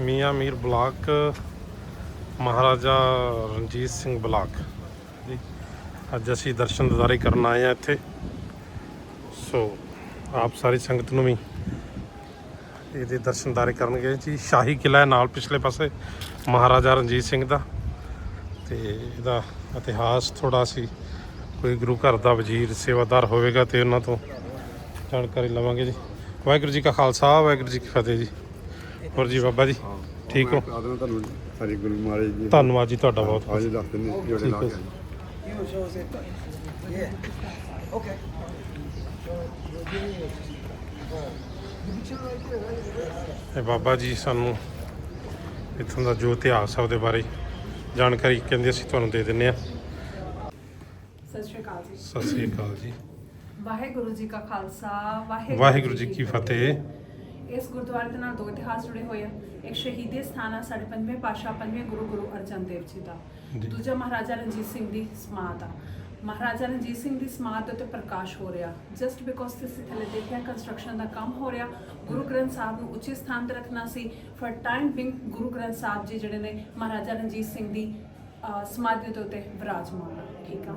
Mian Mir block Maharaja Ranjit Singh block. ਜੀ। ਅੱਜ ਅਸੀਂ ਦਰਸ਼ਨ ਦਿਦਾਰੇ ਕਰਨ ਆਏ ਆ ਇੱਥੇ। ਸੋ ਆਪ ਸਾਰੀ ਸੰਗਤ ਨੂੰ ਵੀ ਇਹਦੇ ਦਰਸ਼ਨ ਦਿਦਾਰੇ ਕਰਨ ਗਏ ਜੀ ਸ਼ਾਹੀ ਕਿਲਾ ਹੈ ਨਾਲ ਪਿਛਲੇ ਪਾਸੇ ਮਹਾਰਾਜਾ ਰਣਜੀਤ ਸਿੰਘ ਦਾ। ਤੇ ਇਹਦਾ ਇਤਿਹਾਸ ਥੋੜਾ ਸੀ ਕੋਈ ਗੁਰੂ ਘਰ ਦਾ ਵਜ਼ੀਰ ਸੇਵਾਦਾਰ ਹੋਵੇਗਾ ਤੇ ਉਹਨਾਂ ਤੋਂ ਜਾਣਕਾਰੀ ਲਵਾਂਗੇ ਜੀ। ਵਾਹਿਗੁਰੂ ਜੀ ਕਾ ਖਾਲਸਾ ਵਾਹਿਗੁਰੂ ਜੀ ਕੀ ਫਤਿਹ ਜੀ। ਹੋਰ ਜੀ ਬਾਬਾ ਜੀ ਠੀਕ ਹੋ ਆਦਮ ਤੁਹਾਨੂੰ ਸਾਰੀ ਗੁਰੂ ਮਹਾਰਾਜ ਜੀ ਧੰਨਵਾਦ ਜੀ ਤੁਹਾਡਾ ਬਹੁਤ ਆਜ ਦੱਸ ਦਿੰਦੇ ਜਿਹੜੇ ਲਾ ਕੇ। You shows it. Yeah. Okay. ਇਹ ਬਾਬਾ ਜੀ ਸਾਨੂੰ ਇੱਥੋਂ ਦਾ ਜੋ ਇਤਿਹਾਸ ਹੈ ਉਹਦੇ ਬਾਰੇ ਜਾਣਕਾਰੀ ਕਹਿੰਦੇ ਅਸੀਂ ਤੁਹਾਨੂੰ ਦੇ ਦਿੰਨੇ ਆ ਸਤਿ ਸ਼੍ਰੀ ਅਕਾਲ ਜੀ ਸਤਿ ਸ੍ਰੀ ਅਕਾਲ ਜੀ ਵਾਹਿਗੁਰੂ ਜੀ ਕਾ ਖਾਲਸਾ ਵਾਹਿਗੁਰੂ ਜੀ ਕੀ ਫਤਿਹ ਇਸ ਗੁਰਦੁਆਰੇ ਦੇ ਨਾਲ ਦੋ ਇਤਿਹਾਸ ਜੁੜੇ ਹੋਏ ਆ। ਇੱਕ ਸ਼ਹੀਦੀ ਸਥਾਨ ਆ ਸਾਡੇ ਪੰਜਵੇਂ ਪਾਸ਼ਾ ਪੰਜਵੇਂ ਗੁਰੂ ਗੁਰੂ ਅਰਜਨ ਦੇਵ ਜੀ ਦਾ। ਦੂਜਾ ਮਹਾਰਾਜਾ ਰਣਜੀਤ ਸਿੰਘ ਦੀ ਸਮਾਧ ਆ। ਮਹਾਰਾਜਾ ਰਣਜੀਤ ਸਿੰਘ ਦੀ ਸਮਾਧ ਉੱਤੇ ਪ੍ਰਕਾਸ਼ ਹੋ ਰਿਹਾ। ਜਸਟ ਬਿਕੋਜ਼ ਤੁਸੀਂ ਥੱਲੇ ਦੇਖਿਆ ਕੰਸਟਰਕਸ਼ਨ ਦਾ ਕੰਮ ਹੋ ਰਿਹਾ। ਗੁਰੂ ਗ੍ਰੰਥ ਸਾਹਿਬ ਨੂੰ ਉੱਚੇ ਸਥਾਨ ਤੇ ਰੱਖਣਾ ਸੀ। For time being Guru Granth Sahib ji ਜਿਹੜੇ ਨੇ ਮਹਾਰਾਜਾ ਰਣਜੀਤ ਸਿੰਘ ਦੀ ਸਮਾਧੀ ਦੇ ਉੱਤੇ ਵਿਰਾਜਮਾਨ ਠੀਕ ਆ।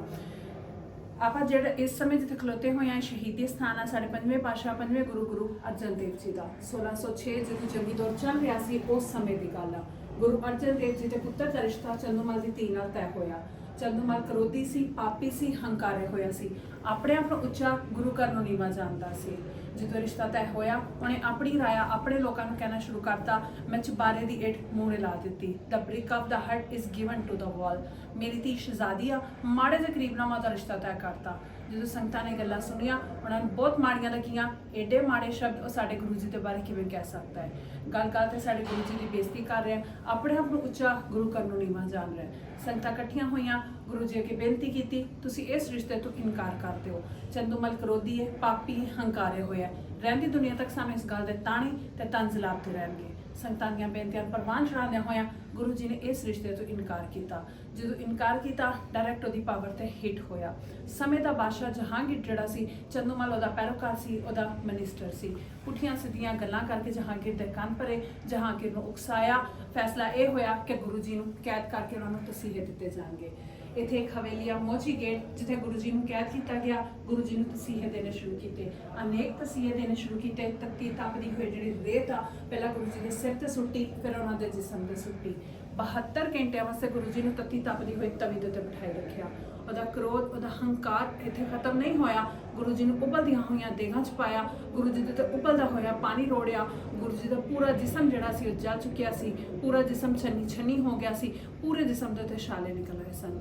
ਆਪਾਂ ਜਿਹੜਾ ਇਸ ਸਮੇਂ ਜਿੱਥੇ ਖਲੋਤੇ ਹੋਏ ਆ ਸ਼ਹੀਦੀ ਸਥਾਨ ਆ ਸਾਡੇ ਪੰਜਵੇਂ ਪਾਸ਼ਾ ਪੰਜਵੇਂ ਗੁਰੂ ਗੁਰੂ ਅਰਜਨ ਦੇਵ ਜੀ ਦਾ। 1606 ਜਦੋਂ ਜੰਗੀ ਦੌਰ ਚੱਲ ਰਿਹਾ ਸੀ, ਉਸ ਸਮੇਂ ਦੀ ਗੱਲ ਆ। ਗੁਰੂ ਅਰਜਨ ਦੇਵ ਜੀ ਦੇ ਪੁੱਤਰ ਦਾ ਰਿਸ਼ਤਾ ਚੰਦੂਮਲ ਦੀ ਧੀ ਨਾਲ ਤੈਅ ਹੋਇਆ। ਚੰਦੂਮਲ ਕਰੋਧੀ ਸੀ, ਪਾਪੀ ਸੀ, ਹੰਕਾਰੇ ਹੋਇਆ ਸੀ। ਆਪਣੇ ਆਪ ਨੂੰ ਉੱਚਾ ਗੁਰੂ ਘਰ ਨੂੰ ਨੀਵਾ ਜਾਣਦਾ ਸੀ। ਜਦੋਂ ਰਿਸ਼ਤਾ ਤੈਅ ਹੋਇਆ, ਉਹਨੇ ਆਪਣੀ ਰਾਇਆ ਆਪਣੇ ਲੋਕਾਂ ਨੂੰ ਕਹਿਣਾ ਸ਼ੁਰੂ ਕਰਤਾ, ਮੈਂ ਚੁਬਾਰੇ ਦੀ ਇੱਟ ਮੂਹਰੇ ਲਾ ਦਿੱਤੀ। The brick of the hut is given to the wall. ਮੇਰੀ ਧੀ ਸ਼ਹਜ਼ਾਦੀ ਆ, ਮਾੜੇ ਦੇ ਕਰੀਬ ਨਾਲ ਮੈਂ ਉਹਦਾ ਰਿਸ਼ਤਾ ਤੈਅ ਕਰਤਾ। ਜਦੋਂ ਸੰਗਤਾਂ ਨੇ ਗੱਲਾਂ ਸੁਣੀਆਂ, ਉਹਨਾਂ ਨੂੰ ਬਹੁਤ ਮਾੜੀਆਂ ਲੱਗੀਆਂ। ਏਡੇ ਮਾੜੇ ਸ਼ਬਦ ਉਹ ਸਾਡੇ ਗੁਰੂ ਜੀ ਦੇ ਬਾਰੇ ਕਿਵੇਂ ਕਹਿ ਸਕਦਾ ਹੈ? ਗੱਲ ਗੱਲ ਤੇ ਸਾਡੇ ਗੁਰੂ ਜੀ ਦੀ ਬੇਇੱਜ਼ਤੀ ਕਰ ਰਿਹਾ ਆਪਣੇ ਆਪ ਨੂੰ ਉੱਚਾ ਗੁਰੂ ਕਰਨ ਨੂੰ ਨੀਵਾਂ ਜਾਣ ਰਿਹਾ ਸੰਗਤਾਂ ਇਕੱਠੀਆਂ ਹੋਈਆਂ, ਗੁਰੂ ਜੀ ਅੱਗੇ ਬੇਨਤੀ ਕੀਤੀ, ਤੁਸੀਂ ਇਸ ਰਿਸ਼ਤੇ ਤੋਂ ਇਨਕਾਰ ਕਰਦੇ ਹੋ। ਚੰਦੂਮਲ ਕਰੋਧੀ ਹੈ, ਪਾਪੀ ਹੰਕਾਰੇ ਹੋਇਆ ਹੈ। ਰਹਿੰਦੀ ਦੁਨੀਆ ਤੱਕ ਸਾਨੂੰ ਇਸ ਗੱਲ ਦੇ ਤਾਣੇ ਤੇ ਤੰਜ਼ ਲਾਭਦੇ ਰਹਿਣਗੇ। ਸੰਗਤਾਂ ਦੀਆਂ ਬੇਨਤੀਆਂ ਪ੍ਰਵਾਨ ਚੜਾਉਂਦਿਆਂ ਹੋਇਆਂ ਗੁਰੂ ਜੀ ਨੇ ਇਸ ਰਿਸ਼ਤੇ ਤੋਂ ਇਨਕਾਰ ਕੀਤਾ। ਜਦੋਂ ਇਨਕਾਰ ਕੀਤਾ ਡਾਇਰੈਕਟ ਉਹਦੀ ਪਾਵਰ ਤੇ ਹਿੱਟ ਹੋਇਆ। ਸਮੇਂ ਦਾ ਬਾਦਸ਼ਾਹ ਜਹਾਂਗੀਰ ਜਿਹੜਾ ਸੀ, ਚੰਦੂਮਲ ਉਹਦਾ ਪੈਰੋਕਾਰ ਸੀ, ਉਹਦਾ ਮਿਨਿਸਟਰ ਸੀ। ਪੁੱਠੀਆਂ ਸਿੱਧੀਆਂ ਗੱਲਾਂ ਕਰਕੇ ਜਹਾਂਗੀਰ ਦੇ ਕੰਨ ਭਰੇ, ਜਹਾਂਗੀਰ ਨੂੰ ਉਕਸਾਇਆ। ਫੈਸਲਾ ਇਹ ਹੋਇਆ ਕਿ ਗੁਰੂ ਜੀ ਨੂੰ ਕੈਦ ਕਰਕੇ ਉਹਨਾਂ ਨੂੰ ਤਸੀਹੇ ਦਿੱਤੇ ਜਾਣਗੇ। ਇੱਥੇ ਇੱਕ ਹਵੇਲੀ ਆ, ਮੋਚੀ ਗੇਟ, ਜਿੱਥੇ ਗੁਰੂ ਜੀ ਨੂੰ ਕੈਦ ਕੀਤਾ ਗਿਆ। ਗੁਰੂ ਜੀ ਨੂੰ ਤਸੀਹੇ ਦੇਣੇ ਸ਼ੁਰੂ ਕੀਤੇ। ਅਨੇਕ ਤਸੀਹੇ ਦੇਣੇ ਸ਼ੁਰੂ ਕੀਤੇ। ਤੱਤੀ ਤਪਦੀ ਹੋਈ ਜਿਹੜੀ ਰੇਤ ਆ, ਪਹਿਲਾਂ ਗੁਰੂ ਜੀ ਦੇ ਸਿਰ ਤੇ ਸੁੱਟੀ, ਫਿਰ ਉਹਨਾਂ ਦੇ ਜਿਸਮ ਤੇ ਸੁੱਟੀ। 72 ਘੰਟਿਆਂ ਵਾਸਤੇ ਗੁਰੂ ਜੀ ਨੂੰ ਤੱਤੀ ਤਪਦੀ ਹੋਈ ਤਵੀ ਦੇ ਉੱਤੇ ਬਿਠਾਈ ਰੱਖਿਆ। ਉਹਦਾ ਕ੍ਰੋਧ, ਉਹਦਾ ਹੰਕਾਰ ਇੱਥੇ ਖਤਮ ਨਹੀਂ ਹੋਇਆ। ਗੁਰੂ ਜੀ ਨੂੰ ਉਬਲਦੀਆਂ ਹੋਈਆਂ ਦੇਗਾਂ 'ਚ ਪਾਇਆ। ਗੁਰੂ ਜੀ ਦੇ ਤੇ ਉਬਲਦਾ ਹੋਇਆ ਪਾਣੀ ਰੋੜਿਆ। ਗੁਰੂ ਜੀ ਦਾ ਪੂਰਾ ਜਿਸਮ ਜਿਹੜਾ ਸੀ, ਉਹ ਜਲ ਚੁੱਕਿਆ ਸੀ। ਪੂਰਾ ਜਿਸਮ ਛੰਨੀ ਛੰਨੀ ਹੋ ਗਿਆ ਸੀ। ਪੂਰੇ ਜਿਸਮ ਦੇ ਉੱਤੇ ਛਾਲੇ ਨਿਕਲ ਰਹੇ ਸਨ।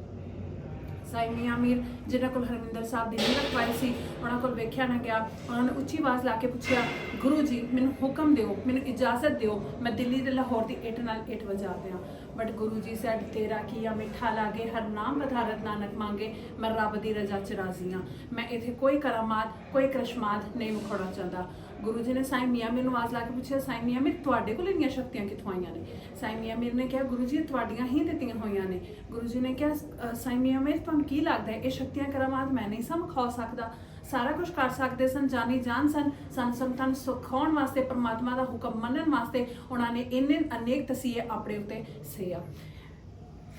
ਸਾਈ ਮੀਆਂ ਮੀਰ ਜਿਹਨਾਂ ਕੋਲ ਹਰਮਿੰਦਰ ਸਾਹਿਬ ਦੀ ਨੀਂਹ ਰਖਵਾਈ ਸੀ। ਉਹਨਾਂ ਕੋਲ ਵੇਖਿਆ ਨਾ ਗਿਆ, ਉਹਨਾਂ ਨੇ ਉੱਚੀ ਆਵਾਜ਼ ਲਾ ਕੇ ਪੁੱਛਿਆ, ਗੁਰੂ ਜੀ, ਮੈਨੂੰ ਹੁਕਮ ਦਿਓ, ਮੈਨੂੰ ਇਜਾਜ਼ਤ ਦਿਓ, ਮੈਂ ਦਿੱਲੀ ਦੇ ਲਾਹੌਰ ਦੀ ਇੱਟ ਨਾਲ ਇੱਟ ਵਜਾ ਦਿਆਂ। ਬਟ ਗੁਰੂ ਜੀ ਸੈਡ ਤੇਰਾ ਕੀਆ ਮਿੱਠਾ ਲਾਗੇ, ਹਰ ਨਾਮ ਬਧਾਰਤ ਨਾਨਕ ਮੰਗੇ, ਮੈਂ ਰੱਬ ਦੀ ਰਜ਼ਾ ਚ ਰਾਜ਼ੀ ਹਾਂ ਮੈਂ ਇੱਥੇ ਕੋਈ ਕਰਾਮਾਤ, ਕੋਈ ਕ੍ਰਿਸ਼ਮਾਤ ਨਹੀਂ ਵਿਖਾਉਣਾ ਚਾਹੁੰਦਾ। ਗੁਰੂ ਜੀ ਨੇ ਸਾਈਂ ਮੀਆਂ ਮੀਰ ਨੂੰ ਆਵਾਜ਼ ਲਾ ਕੇ ਪੁੱਛਿਆ, ਸਾਈਂ ਮੀਆਂ ਮੀਰ, ਤੁਹਾਡੇ ਕੋਲ ਇੰਨੀਆਂ ਸ਼ਕਤੀਆਂ ਕਿੱਥੋਂ ਆਈਆਂ ਨੇ? ਸਾਈਂ ਮੀਆਂ ਮੀਰ ਨੇ ਕਿਹਾ, ਗੁਰੂ ਜੀ ਤੁਹਾਡੀਆਂ ਹੀ ਦਿੱਤੀਆਂ ਹੋਈਆਂ ਨੇ। ਗੁਰੂ ਜੀ ਨੇ ਕਿਹਾ, ਸਾਈਂ ਮੀਆਂ ਮੀਰ, ਤੁਹਾਨੂੰ ਕੀ ਲੱਗਦਾ ਹੈ? ਇਹ ਸ਼ਕਤੀਆਂ, ਕਰਾਮਾਤ ਮੈਂ ਨਹੀਂ ਸਮ ਖਾ ਸਕਦਾ। ਸਾਰਾ ਕੁਝ ਕਰ ਸਕਦੇ ਸਨ, ਜਾਨੀ ਜਾਨ ਸਨ। ਸਨ ਸੰਤਾਂ ਨੂੰ ਸੁਖਾਉਣ ਵਾਸਤੇ, ਪਰਮਾਤਮਾ ਦਾ ਹੁਕਮ ਮੰਨਣ ਵਾਸਤੇ ਉਹਨਾਂ ਨੇ ਇੰਨੇ ਅਨੇਕ ਤਸੀਹੇ ਆਪਣੇ ਉੱਤੇ ਸਿਆ।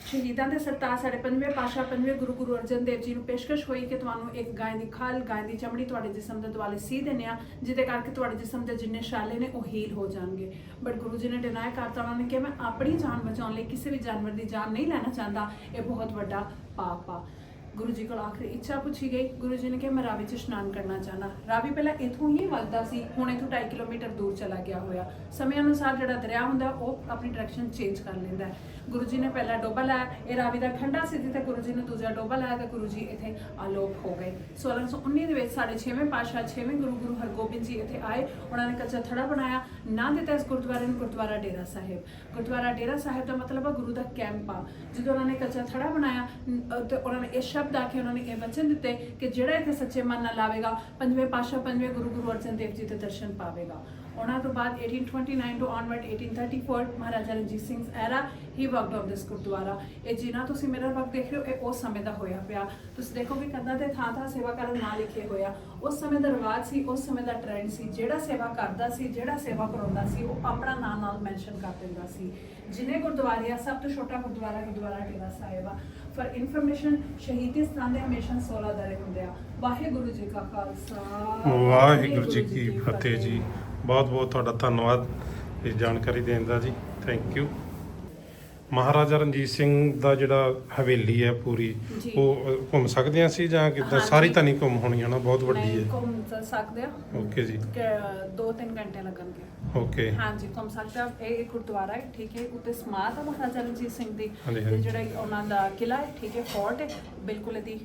ਸ਼ਹੀਦਾਂ ਦੇ ਸਰਤਾਜ ਸਾਡੇ ਪੰਜਵੇਂ ਪਾਸ਼ਾ ਪੰਜਵੇਂ ਗੁਰੂ ਗੁਰੂ ਅਰਜਨ ਦੇਵ ਜੀ ਨੂੰ ਪੇਸ਼ਕਸ਼ ਹੋਈ ਕਿ ਤੁਹਾਨੂੰ ਇੱਕ ਗਾਂ ਦੀ ਖਾਲ, ਗਾਂ ਦੀ ਚਮੜੀ ਤੁਹਾਡੇ ਜਿਸਮ ਦੇ ਦੁਆਲੇ ਸੀ ਦਿੰਦੇ ਆ ਜਿਹਦੇ ਕਰਕੇ ਤੁਹਾਡੇ ਜਿਸਮ ਦੇ ਜਿੰਨੇ ਛਾਲੇ ਨੇ ਉਹ ਹੀਲ ਹੋ ਜਾਣਗੇ। ਬਟ ਗੁਰੂ ਜੀ ਨੇ ਡਿਨਾਈ ਕਰਤਾ, ਉਹਨਾਂ ਨੇ ਕਿਹਾ, ਮੈਂ ਆਪਣੀ ਜਾਨ ਬਚਾਉਣ ਲਈ ਕਿਸੇ ਵੀ ਜਾਨਵਰ ਦੀ ਜਾਨ ਨਹੀਂ ਲੈਣਾ ਚਾਹੁੰਦਾ। ਇਹ ਬਹੁਤ ਵੱਡਾ ਪਾਪ ਆ। ਗੁਰੂ ਜੀ ਕੋਲ ਆਖਰੀ ਇੱਛਾ ਪੁੱਛੀ ਗਈ। ਗੁਰੂ ਜੀ ਨੇ ਕਿਹਾ, ਮੈਂ ਰਾਵੀ 'ਚ ਇਸ਼ਨਾਨ ਕਰਨਾ ਚਾਹਨਾ ਰਾਵੀ ਪਹਿਲਾਂ ਇਥੋਂ ਹੀ ਵਗਦਾ ਸੀ, ਹੁਣ ਇਥੋਂ 2.5 ਕਿਲੋਮੀਟਰ ਦੂਰ ਚਲਾ ਗਿਆ ਹੋਇਆ। ਸਮੇਂ ਅਨੁਸਾਰ ਜਿਹੜਾ ਦਰਿਆ ਹੁੰਦਾ, ਉਹ ਆਪਣੀ ਡਾਇਰੈਕਸ਼ਨ ਚੇਂਜ ਕਰ ਲੈਂਦਾ ਗੁਰੂ ਜੀ ਨੇ ਪਹਿਲਾ ਡੋਬਾ ਲਾਇਆ, ਇਹ ਰਾਵੀ ਦਾ ਖੰਡਾ ਸੀ ਜਿੱਥੇ ਗੁਰੂ ਜੀ ਨੇ ਦੂਜਾ ਡੋਬਾ ਲਾਇਆ ਤੇ ਗੁਰੂ ਜੀ ਇੱਥੇ ਆਲੋਪ ਹੋ ਗਏ। 1619 ਦੇ ਵਿੱਚ ਸਾਡੇ 6ਵੇਂ ਪਾਤਸ਼ਾਹ 6ਵੇਂ ਗੁਰੂ ਗੁਰੂ ਹਰਗੋਬਿੰਦ ਜੀ ਇੱਥੇ ਆਏ। ਉਹਨਾਂ ਨੇ ਕੱਚਾ ਥੜਾ ਬਣਾਇਆ, ਨਾਂ ਦਿੱਤਾ ਇਸ ਗੁਰਦੁਆਰੇ ਨੂੰ, ਗੁਰਦੁਆਰਾ ਡੇਰਾ ਸਾਹਿਬ। ਗੁਰਦੁਆਰਾ ਡੇਰਾ ਸਾਹਿਬ ਦਾ ਮਤਲਬ ਹੈ ਗੁਰੂ ਦਾ ਕੈਂਪ ਆ। ਜਦੋਂ ਉਹਨਾਂ ਨੇ ਕੱਚਾ ਥੜਾ ਬਣਾਇਆ ਨ- ਤੇ ਉਹਨਾਂ ਨੇ ਇਹ ਸ਼ਬਦ ਸ਼ਬਦ ਆ ਉਹਨਾਂ ਨੇ ਇਹ ਵਚਨ ਦਿੱਤੇ ਕਿ ਜਿਹੜਾ ਇੱਥੇ ਸੱਚੇ ਮਨ ਨਾਲ ਆਵੇਗਾ ਪੰਜਵੇਂ ਪਾਤਸ਼ਾਹ, ਪੰਜਵੇਂ ਗੁਰੂ ਗੁਰੂ ਅਰਜਨ ਦੇਵ ਜੀ ਦੇ ਦਰਸ਼ਨ ਪਾਵੇਗਾ। ਉਹਨਾਂ ਤੋਂ ਬਾਅਦ 1829 ਤੋਂ onward 1834 Maharaja Ranjit Singh era he worked on this gurdwara. ਇਹ ਜਿਨ੍ਹਾਂ ਤੁਸੀਂ ਮੇਰਾ ਵਕਤ ਦੇਖ ਰਹੇ ਹੋ, ਇਹ ਉਸ ਸਮੇਂ ਦਾ ਹੋਇਆ ਪਿਆ। ਤੁਸੀਂ ਦੇਖੋ ਵੀ ਕੰਧਾਂ ਤੇ ਥਾਂ ਥਾਂ ਸੇਵਾ ਕਰਨ ਨਾਲ ਲਿਖੇ ਹੋਇਆ ਉਸ ਸਮੇਂ ਦਾ ਰਿਵਾਜ ਸੀ, ਉਸ ਸਮੇਂ ਦਾ ਟ੍ਰੈਂਡ ਸੀ। ਜਿਹੜਾ ਸੇਵਾ ਕਰਦਾ ਸੀ, ਜਿਹੜਾ ਸੇਵਾ ਕਰਾਉਂਦਾ ਸੀ, ਉਹ ਆਪਣਾ ਨਾਂ ਨਾਲ ਮੈਂਸ਼ਨ ਕਰ ਦਿੰਦਾ ਸੀ। ਜਿਨੇ ਗੁਰਦੁਆਰੇ ਆ, ਸਭ ਤੋਂ ਛੋਟਾ ਗੁਰਦੁਆਰਾ ਗੁਰਦੁਆਰਾ ਟੇਰਾ ਸਾਹਿਬ ਆ। ਫॉर ਇਨਫੋਰਮੇਸ਼ਨ ਸ਼ਹੀਦੀ ਸਥਾਨ ਦੇ ਹਮੇਸ਼ਾ 16 ਦਰੇ ਹੁੰਦੇ ਆ। ਵਾਹਿਗੁਰੂ ਜੀ ਕਾ ਖਾਲਸਾ। ਵਾਹਿਗੁਰੂ ਜੀ ਕੀ ਫਤਿਹ ਜੀ। ਬਹੁਤ ਬਹੁਤ ਤੁਹਾਡਾ ਧੰਨਵਾਦ ਇਹ ਜਾਣਕਾਰੀ ਦੇਣ ਦਾ ਜੀ। ਥੈਂਕ ਯੂ ਮਹਾਰਾਜਾ ਰਣਜੀਤ ਸਿੰਘ ਦਾ ਜਿਹੜਾ ਹਵੇਲੀ ਹੈ ਪੂਰੀ ਜੀ। ਉਹ ਅ, ਘੁੰਮ ਸਕਦੇ ਹਾਂ ਅਸੀਂ ਜਾਂ ਕਿੱਦਾਂ? ਹਾਂਜੀ। ਸਾਰੀ ਤਾਂ ਨਹੀਂ ਘੁੰਮ ਹੋਣੀ ਹੈ ਨਾ ਬਹੁਤ ਵੱਡੀ ਨਹੀਂ, ਹੈ। ਘੁੰਮ ਤਾਂ ਸਕਦੇ ਆ। ਓਕੇ ਜੀ। ਕਿ 2-3 ਘੰਟੇ ਲੱਗਣਗੇ। ਓਕੇ ਹਾਂਜੀ ਸਕਦੇ ਆ ਇਹ ਇੱਕ ਗੁਰਦੁਆਰਾ ਹੈ ਠੀਕ ਹੈ ਉੱਤੇ ਸਮਾਧ ਆ ਮਹਾਰਾਜਾ ਰਣਜੀਤ ਸਿੰਘ ਦੀ ਹਾਂਜੀ, ਤੇ ਹਾਂਜੀ। ਜਿਹੜਾ ਇਹ ਉਹਨਾਂ ਦਾ ਕਿਲਾ ਹੈ ਠੀਕ ਹੈ ਫੋਰਟ ਹੈ ਬਿਲਕੁਲ ਇਹਦੀ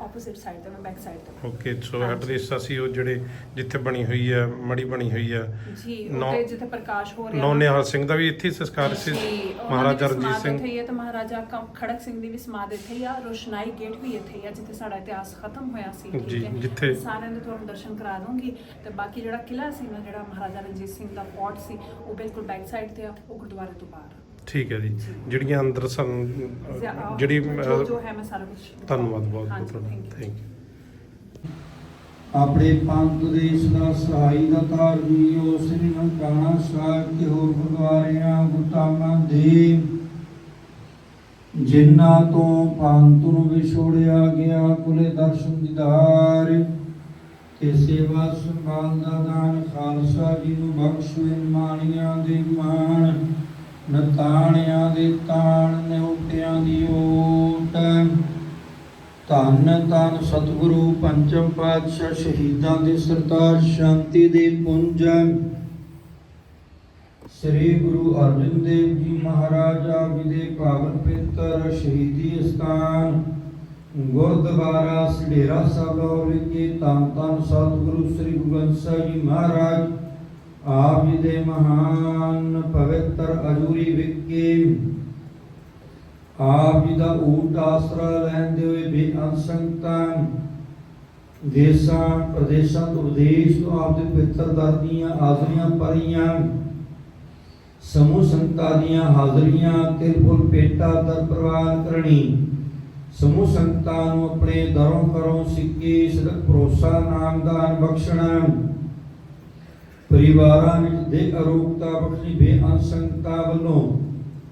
ਆਪੋਜ਼ਿਟ ਸਾਈਡ ਤੇ ਮੈਂ ਬੈਕ ਸਾਈਡ ਤੇ। ਓਕੇ ਸੋ ਹਾਂਜੀ। ਐਟ ਲੀਸਟ ਅਸੀਂ ਉਹ ਜਿਹੜੇ ਜਿੱਥੇ ਬਣੀ ਹੋਈ ਹੈ ਮੜੀ ਬਣੀ ਹੋਈ ਹੈ ਜੀ ਨੌ- ਉੱਤੇ ਜਿੱਥੇ ਪ੍ਰਕਾਸ਼ ਹੋ ਰਿਹਾ ਨੌ ਨਿਹਾਲ ਸਿੰਘ ਦਾ ਵੀ ਇੱਥੇ ਹੀ ਸੰਸਕਾਰ ਸੀ ਜੀ, ਮਹਾਰਾਜਾ ਰਣਜੀਤ ਸਿੰਘ ਇੱਥੇ ਹੀ ਹੈ ਤੇ ਮਹਾਰਾਜਾ ਕ- ਖੜਕ ਸਿੰਘ ਦੀ ਵੀ ਸਮਾਧ ਇੱਥੇ ਹੀ ਆ ਰੋਸ਼ਨਾਈ ਗੇਟ ਵੀ ਇੱਥੇ ਹੀ ਆ ਜਿੱਥੇ ਸਾਡਾ ਇਤਿਹਾਸ ਖਤਮ ਹੋਇਆ ਸੀ ਜੀ, ਠੀਕ ਹੈ। ਜਿੱਥੇ- ਸਾਰਿਆਂ ਦੇ ਤੁਹਾਨੂੰ ਦਰਸ਼ਨ ਕਰਾ ਦੂੰਗੀ ਤੇ ਬਾਕੀ ਜਿਹੜਾ ਕਿਲਾ ਸੀ ਨਾ ਜਿਹੜਾ ਮਹਾਰਾਜਾ ਰਣਜੀਤ ਸਿੰਘ ਦਾ ਫੋਰਟ ਸੀ ਉਹ ਬਿਲਕੁਲ ਬੈਕ ਸਾਈਡ ਤੇ ਆ ਉਹ ਗੁਰਦੁਆਰੇ ਤੋਂ ਬਾਹਰ ਆ। ਠੀਕ ਹੈ ਜੀ। ਜਿਹੜੀਆਂ ਅੰਦਰ ਸਨ ਜਿਹੜੀ ਜੋ ਹੈ ਮੈਂ ਸਾਰਾ ਕੁਝ ਧੰਨਵਾਦ ਬਹੁਤ ਬਹੁਤ ਤੁਹਾਡਾ. ਥੈਂਕ ਯੂ ਆਪਣੇ ਪੰਥ ਦੇਸ਼ ਦਾ ਸਹਾਈ ਦਾ ਤਾਰ ਜੀਓ ਸ੍ਰੀ ਨਨਕਾਣਾ ਸਾਹਿਬ ਤੇ ਹੋਰ ਗੁਰਦੁਆਰਿਆਂ ਗੁਰਤਾਮਾਂ ਦੇ ਜਿਨ੍ਹਾਂ ਤੋਂ ਪੰਥ ਨੂੰ ਵਿਛੋੜਿਆ ਗਿਆ ਕੁਲੇ ਦਰਸ਼ਨ ਦੀਦਾਰ ਤੇ ਸੇਵਾ ਸੰਭਾਲ ਦਾ ਦਾਨ, ਖਾਲਸਾ ਜੀ ਨੂੰ ਬਖਸ਼ੇ ਮਾਣੀਆਂ ਦੇ ਮਾਣ, ਨਤਾਣਿਆਂ ਦੇ ਤਾਣ ਨਿਉਟਿਆਂ ਦੀ ਓਟ। ਧੰਨ ਧੰਨ ਸਤਿਗੁਰੂ, ਪੰਚਮ ਪਾਤਸ਼ਾਹ, ਸ਼ਹੀਦਾਂ ਦੇ ਸਰਤਾਜ, ਸ਼ਾਂਤੀ ਦੇ ਪੁੰਜ। ਸ੍ਰੀ ਗੁਰੂ ਅਰਜਨ ਦੇਵ ਜੀ ਮਹਾਰਾਜਾ ਜੀ ਦੇ ਪਾਵਨ ਪਿੱਤਰ, ਸ਼ਹੀਦੀ ਸਥਾਨ ਗੁਰਦੁਆਰਾ ਸਡੇਰਾ ਸਾਹਿਬ ਵਿਖੇ ਧੰਨ ਧੰਨ ਸਤਿਗੁਰੂ ਸ੍ਰੀ ਗੁਰੂ ਗ੍ਰੰਥ ਸਾਹਿਬ ਜੀ ਮਹਾਰਾਜ, ਆਪ ਜੀ ਦੇ ਮਹਾਨ ਪਵਿੱਤਰ ਅਜੂਰੀ ਵਿਖੇ ਆਪ ਜੀ ਦਾ ਊਟ ਆਸਰਾ ਲੈਂਦੇ ਹੋਏ ਬੇਅੰਤ ਸੰਗਤਾਂ, ਦੇਸਾਂ, ਪ੍ਰਦੇਸ਼ਾਂ ਤੋਂ ਵਿਦੇਸ਼ ਤੋਂ ਆਪ ਦੇ ਪਿੱਤਰ ਦਾਦੀਆਂ ਹਾਜ਼ਰੀਆਂ ਪਰੀਆਂ ਸਮੂਹ ਸੰਗਤਾਂ ਦੀਆਂ ਹਾਜ਼ਰੀਆਂ ਤਿਰਫੁਲ ਪੇਟਾ ਦਰ ਪ੍ਰਵਾਨ ਕਰਨੀ ਸਮੂਹ ਸੰਗਤਾਂ ਨੂੰ ਆਪਣੇ ਦਰੋਂ ਕਰੋਂ ਸਿੱਕੇ ਸਦਕ ਭਰੋਸਾ ਨਾਮਦਾਨ ਬਖਸ਼ਣਾ। ਪਰਿਵਾਰਾਂ ਵਿੱਚ ਦੇ ਅਰੋਗਤਾ ਬਖਸ਼ੀ ਬੇਅੰਤ ਵੱਲੋਂ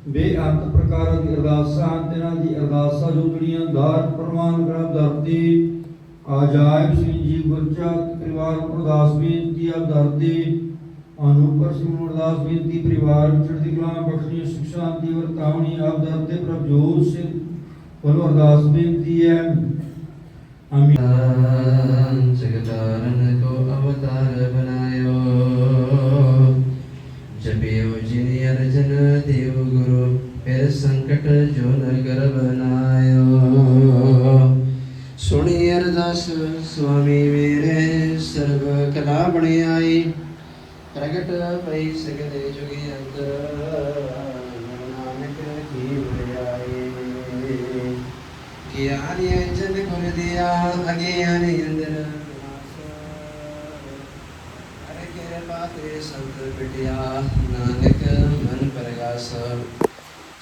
ਬੇਅੰਤ ਪ੍ਰਕਾਰਾਂ ਦੀ ਅਰਦਾਸਾਂ, ਤਿਨਾਂ ਦੀ ਅਰਦਾਸਾਂ ਜੋ ਦਾਰ ਪ੍ਰਮਾਨ ਗ੍ਰੰਥ ਧਰਤੀ ਆਜਾਇਬ ਸਿੰਘ ਜੀ ਗੁਰਚਾਤ ਪਰਿਵਾਰ ਨੂੰ ਬੇਨਤੀ ਆ, ਧਰਤੀ ਅਨੂਪਰ ਸਿੰਘ ਅਰਦਾਸ ਬੇਨਤੀ, ਪਰਿਵਾਰ ਚੜ੍ਹਦੀ ਕਲਾ ਬਖਸ਼ੀ ਸੁਖ ਸ਼ਾਂਤੀ ਵਰਤਾਵਣੀ ਆਪ ਧਰਤੇ ਪ੍ਰਭਜੋਤ ਸਿੰਘ ਵੱਲੋਂ ਅਰਦਾਸ ਬੇਨਤੀ ਹੈ। ਆਮੀਨ। ਜਗਤਾਰਨ ਕੋ ਅਵਤਾਰ ਬਣਾਇਓ। ਜਪਿਓ ਜਿਨਿ ਅਰਜਨ, ਦੇਵ ਗੁਰੂ, ਫਿਰ ਸੰਕਟ ਜੋ ਨਗਰ ਬਨਾਇਓ ਸੁਣੀ ਅਰਦਾਸ, ਸੁਆਮੀ ਮੇਰੇ, ਸਰਬ ਕਲਾ ਬਣਾਈ ਪ੍ਰਗਟ ਪਈ ਸਗਲੇ ਜੁਗੀ ਅੰਦਰ। යාලි යංජන කුරුදියා අගේ යන යන්දන ਅਰੇ ਕੇਰੇ ਬਾਤੇ ਸੰਤ ਬਿਟਿਆ ਨਾਨਕ ਮਨ ਪਰਗਾਸ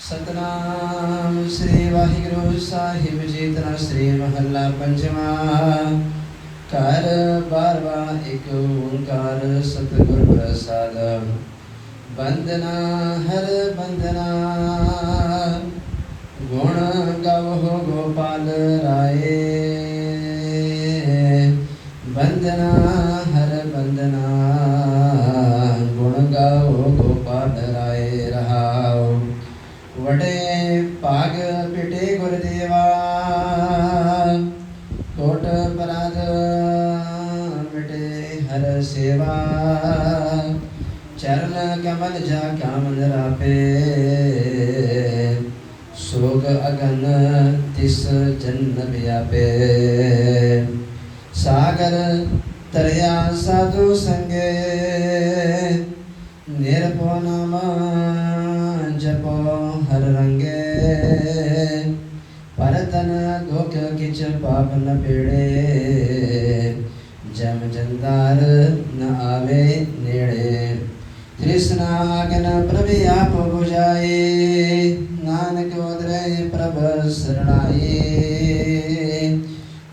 ਸਤਨਾਮ ਸ੍ਰੀ ਵਾਹਿਗੁਰੂ ਸਾਹਿਬ ਜੀ ਤਨਾ ਸ੍ਰੀ ਮਹੱਲਾ ਪੰਜਵਾਂ ਕਰ ਬਾਰਵਾ ਇੱਕ ਓੰਕਾਰ ਸਤਿਗੁਰ ਪ੍ਰਸਾਦ ਬੰਦਨਾ ਹਰ ਬੰਦਨਾ ਗੁਣ ਗਵਹੁ ਗੋਪਾਲ ਰਾਏ। ਬੰਦਨਾ, ਹਰ ਬੰਦਨਾ, ਗੁਣ ਗਾਵੋ ਗੋਪਾਲ ਰਾਏ ਰਹਾਉ ਵਡੇ ਭਾਗ ਪਿਟੇ ਗੁਰਦੇਵਾ, ਕੋਟ ਪਰਾਦ ਮਿਟੇ ਹਰ ਸੇਵਾ। ਚਰਨ ਕਮਲ ਜਾ ਕਾਮਨ ਰਾਪੇ ਸੋਗ ਅਗਨ ਤਿਸ ਜਨ ਵਿਆਪੇ। ਸਾਗਰ ਤਰਿਆ ਸਾਧੂ ਸੰਗੇ, ਨਿਰਭਉ ਨਾਮ ਜਪੋ ਹਰ ਰੰਗੇ। ਪਰਤਨ ਦੁਖ ਕਿਛ ਪਾਪ ਨ ਪੇੜੇ, ਜਮ ਜੰਦਾਰ ਨ ਆਵੇ ਨੇੜੇ। ਤ੍ਰਿਸ਼ਨਾ ਅਗਨ ਪ੍ਰਭ ਆਪ 부ਝਾਏ ਨਾਨਕ ਉਦਰੇ ਪ੍ਰਭ ਸਰਣਾਏ।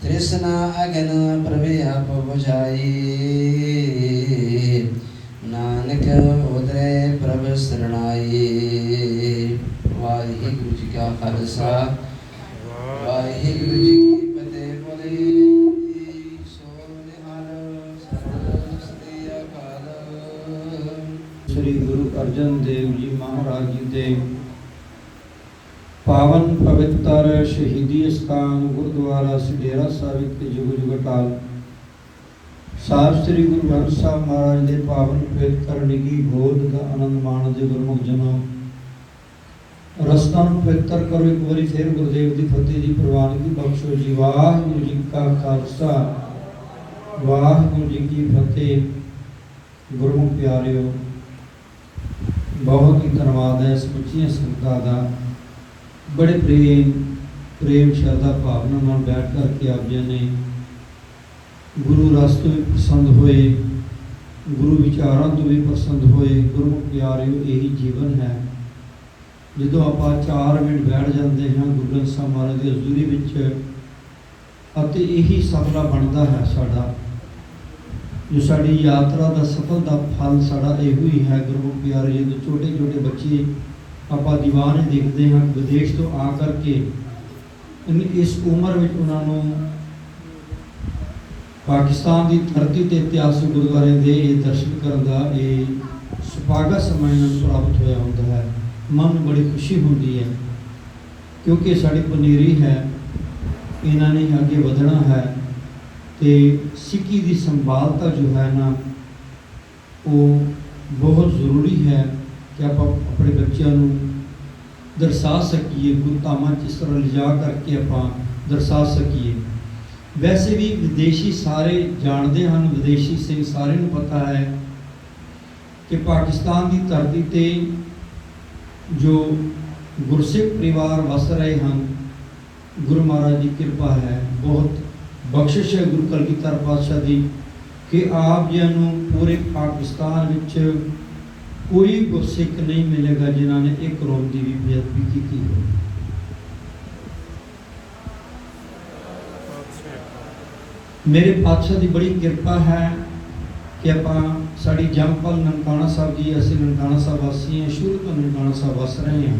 ਤ੍ਰਿਸ਼ਨਾ ਅਗਨ ਪ੍ਰਭ ਆਪ 부ਝਾਏ ਨਾਨਕ ਉਦਰੇ ਪ੍ਰਭ ਸਰਣਾਏ। ਵਾਹਿਗੁਰੂ ਜੀ ਕਾ ਖਾਲਸਾ। ਵਾਹਿਗੁਰੂ ਜੀ ਕੀ ਫਤਿਹ ਬੋਲੇ। ਸ੍ਰੀ ਸ੍ਰੀ ਗੁਰੂ ਅਰਜਨ ਦੇਵ ਜੀ ਮਹਾਰਾਜ ਜੀ ਦੇ ਪਾਵਨ ਪਵਿੱਤਰ ਸ਼ਹੀਦੀ ਸਥਾਨ ਗੁਰਦੁਆਰਾ ਸਡੇਰਾ ਸਾਹਿਬ ਵਿਖੇ ਜੁਗ ਜੁਗ ਅਕਾਲ ਸਾਹਿਬ ਸ੍ਰੀ ਗੁਰੂ ਗ੍ਰੰਥ ਸਾਹਿਬ ਮਹਾਰਾਜ ਦੇ ਪਾਵਨ ਪਵਿੱਤਰ ਨਿੱਗੀ ਗੋਦ ਦਾ ਆਨੰਦ ਮਾਣਦੇ ਗੁਰਮੁਖ ਜਨੋ। ਰਸਤਾ ਨੂੰ ਪਵਿੱਤਰ ਕਰੋ, ਇੱਕ ਵਾਰੀ ਫੇਰ ਗੁਰਦੇਵ ਦੀ ਫਤਿਹ ਦੀ ਪ੍ਰਵਾਨਗੀ ਬਖਸ਼ੋ ਜੀ। ਵਾਹਿਗੁਰੂ ਜੀ ਕਾ ਖਾਲਸਾ, ਵਾਹਿਗੁਰੂ ਜੀ ਕੀ ਫਤਿਹ। ਗੁਰਮੁਖ ਪਿਆਰਿਓ, ਬਹੁਤ ਹੀ ਧੰਨਵਾਦ ਹੈ ਸਮੁੱਚੀਆਂ ਸੰਗਤਾਂ ਦਾ। ਬੜੇ ਪ੍ਰੇਮ ਪ੍ਰੇਮ, ਸ਼ਰਧਾ, ਭਾਵਨਾ ਨਾਲ ਬੈਠ ਕਰਕੇ ਆਪ ਜੀ ਨੇ ਗੁਰੂ ਰਸ ਤੋਂ ਵੀ ਪਸੰਦ ਹੋਏ, ਗੁਰੂ ਵਿਚਾਰਾਂ ਤੋਂ ਵੀ ਪਸੰਦ ਹੋਏ, ਗੁਰਮੁਖ ਪਿਆਰਿਓ ਇਹੀ ਜੀਵਨ ਹੈ। ਜਦੋਂ ਆਪਾਂ 4 ਮਿੰਟ ਬੈਠ ਜਾਂਦੇ ਹਾਂ ਗੁਰੂ ਗ੍ਰੰਥ ਸਾਹਿਬ ਮਹਾਰਾਜ ਦੀ ਹਜ਼ੂਰੀ ਵਿੱਚ, ਅਤੇ ਇਹੀ ਸਫਲਾ ਬਣਦਾ ਹੈ ਸਾਡਾ, ਜੋ ਸਾਡੀ ਯਾਤਰਾ ਦਾ ਸਫਲ ਦਾ ਫਲ ਸਾਡਾ ਇਹੋ ਹੀ ਹੈ ਗੁਰੂ ਪਿਆਰੇ ਜਦੋਂ ਛੋਟੇ ਛੋਟੇ ਬੱਚੇ ਆਪਾਂ ਦੀਵਾਨੇ ਦੇਖਦੇ ਹਾਂ ਵਿਦੇਸ਼ ਤੋਂ ਆ ਕਰਕੇ। ਇਸ ਉਮਰ ਵਿੱਚ ਉਹਨਾਂ ਨੂੰ ਪਾਕਿਸਤਾਨ ਦੀ ਧਰਤੀ ਤੇ ਇਤਿਹਾਸਕ ਗੁਰਦੁਆਰੇ ਦੇ ਇਹ ਦਰਸ਼ਨ ਕਰਨ ਦਾ ਇਹ ਸੁਭਾਗਾ ਸਮਾਂ ਇਹਨਾਂ ਨੂੰ ਪ੍ਰਾਪਤ ਹੋਇਆ ਹੁੰਦਾ ਹੈ। ਮਨ ਨੂੰ ਬੜੀ ਖੁਸ਼ੀ ਹੁੰਦੀ ਹੈ। ਕਿਉਂਕਿ ਸਾਡੀ ਪਨੀਰੀ ਹੈ, ਇਹਨਾਂ ਨੇ ਅੱਗੇ ਵਧਣਾ ਹੈ ਤੇ ਸਿੱਖੀ ਦੀ ਸੰਭਾਲਤਾ ਜੋ ਹੈ ਨਾ, ਉਹ ਬਹੁਤ ਜ਼ਰੂਰੀ ਹੈ। ਕਿ ਆਪਾਂ ਆਪਣੇ ਬੱਚਿਆਂ ਨੂੰ ਦਰਸਾ ਸਕੀਏ, ਗੁਰਧਾਮਾਂ 'ਚ ਇਸ ਤਰ੍ਹਾਂ ਲਿਜਾ ਕਰਕੇ ਆਪਾਂ ਦਰਸਾ ਸਕੀਏ। ਵੈਸੇ ਵੀ ਵਿਦੇਸ਼ੀ ਸਾਰੇ ਜਾਣਦੇ ਹਨ, ਵਿਦੇਸ਼ੀ ਸਿੰਘ ਸਾਰਿਆਂ ਨੂੰ ਪਤਾ ਹੈ ਕਿ ਪਾਕਿਸਤਾਨ ਦੀ ਧਰਤੀ ਤੇ ਜੋ ਗੁਰਸਿੱਖ ਪਰਿਵਾਰ ਵਸ ਰਹੇ ਹਨ, ਗੁਰੂ ਮਹਾਰਾਜ ਦੀ ਕਿਰਪਾ ਹੈ, ਬਹੁਤ ਬਖਸ਼ਿਸ਼ ਹੈ ਗੁਰੂ ਕਲਗੀਧਰ ਪਾਤਸ਼ਾਹ ਦੀ ਕਿ ਆਪ ਜੀ ਨੂੰ ਪੂਰੇ ਪਾਕਿਸਤਾਨ ਵਿੱਚ ਕੋਈ ਗੁਰਸਿੱਖ ਨਹੀਂ ਮਿਲੇਗਾ ਜਿਨ੍ਹਾਂ ਨੇ ਇੱਕ ਰੋਮ ਦੀ ਵੀ ਬੇਅਦਬੀ ਕੀਤੀ ਹੋਵੇ। ਮੇਰੇ ਪਾਤਸ਼ਾਹ ਦੀ ਬੜੀ ਕਿਰਪਾ ਹੈ ਕਿ ਆਪਾਂ ਸਾਡੀ ਜੰਪਲ ਨਨਕਾਣਾ ਸਾਹਿਬ ਜੀ, ਅਸੀਂ ਨਨਕਾਣਾ ਸਾਹਿਬ ਵਾਸੀ ਹਾਂ, ਸ਼ੁਰੂ ਤੋਂ ਨਨਕਾਣਾ ਸਾਹਿਬ ਵਸ ਰਹੇ ਹਾਂ।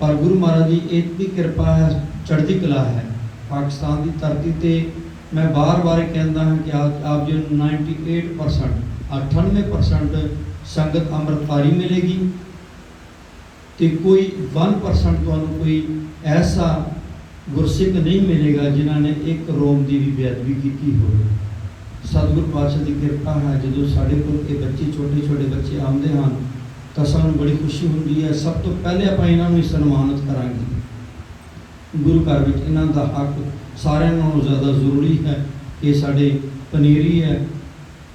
ਪਰ ਗੁਰੂ ਮਹਾਰਾਜ ਦੀ ਇਤਨੀ ਕਿਰਪਾ ਹੈ, ਚੜ੍ਹਦੀ ਕਲਾ ਹੈ। ਪਾਕਿਸਤਾਨ ਦੀ ਧਰਤੀ ਤੇ ਮੈਂ ਬਾਰ-ਬਾਰ ਕਹਿੰਦਾ ਹਾਂ ਕਿ ਆਪ ਆਪ ਜੀ ਨੂੰ 98% 98% ਸੰਗਤ ਅੰਮ੍ਰਿਤਧਾਰੀ ਮਿਲੇਗੀ ਤੇ ਕੋਈ 1% ਤੁਹਾਨੂੰ ਕੋਈ ਐਸਾ ਗੁਰਸਿੱਖ ਨਹੀਂ ਮਿਲੇਗਾ ਜਿਨ੍ਹਾਂ ਨੇ ਇੱਕ ਰੋਮ ਦੀ ਵੀ ਬੇਅਦਬੀ ਕੀਤੀ ਹੋਵੇ। ਸਤਿਗੁਰ ਪਾਤਸ਼ਾਹ ਦੀ ਕਿਰਪਾ ਹੈ, ਜਦੋਂ ਸਾਡੇ ਕੋਲ ਇਹ ਬੱਚੇ ਛੋਟੇ ਛੋਟੇ ਬੱਚੇ ਆਉਂਦੇ ਹਨ, ਤਾਂ ਸਾਨੂੰ ਬੜੀ ਖੁਸ਼ੀ ਹੁੰਦੀ ਹੈ। ਸਭ ਤੋਂ ਪਹਿਲੇ ਆਪਾਂ ਇਹਨਾਂ ਨੂੰ ਹੀ ਸਨਮਾਨਿਤ ਕਰਾਂਗੇ। ਗੁਰੂ ਘਰ ਵਿੱਚ ਇਹਨਾਂ ਦਾ ਹੱਕ ਸਾਰਿਆਂ ਨਾਲੋਂ ਜ਼ਿਆਦਾ ਜ਼ਰੂਰੀ ਹੈ। ਕਿ ਸਾਡੇ ਪਨੀਰੀ ਹੈ।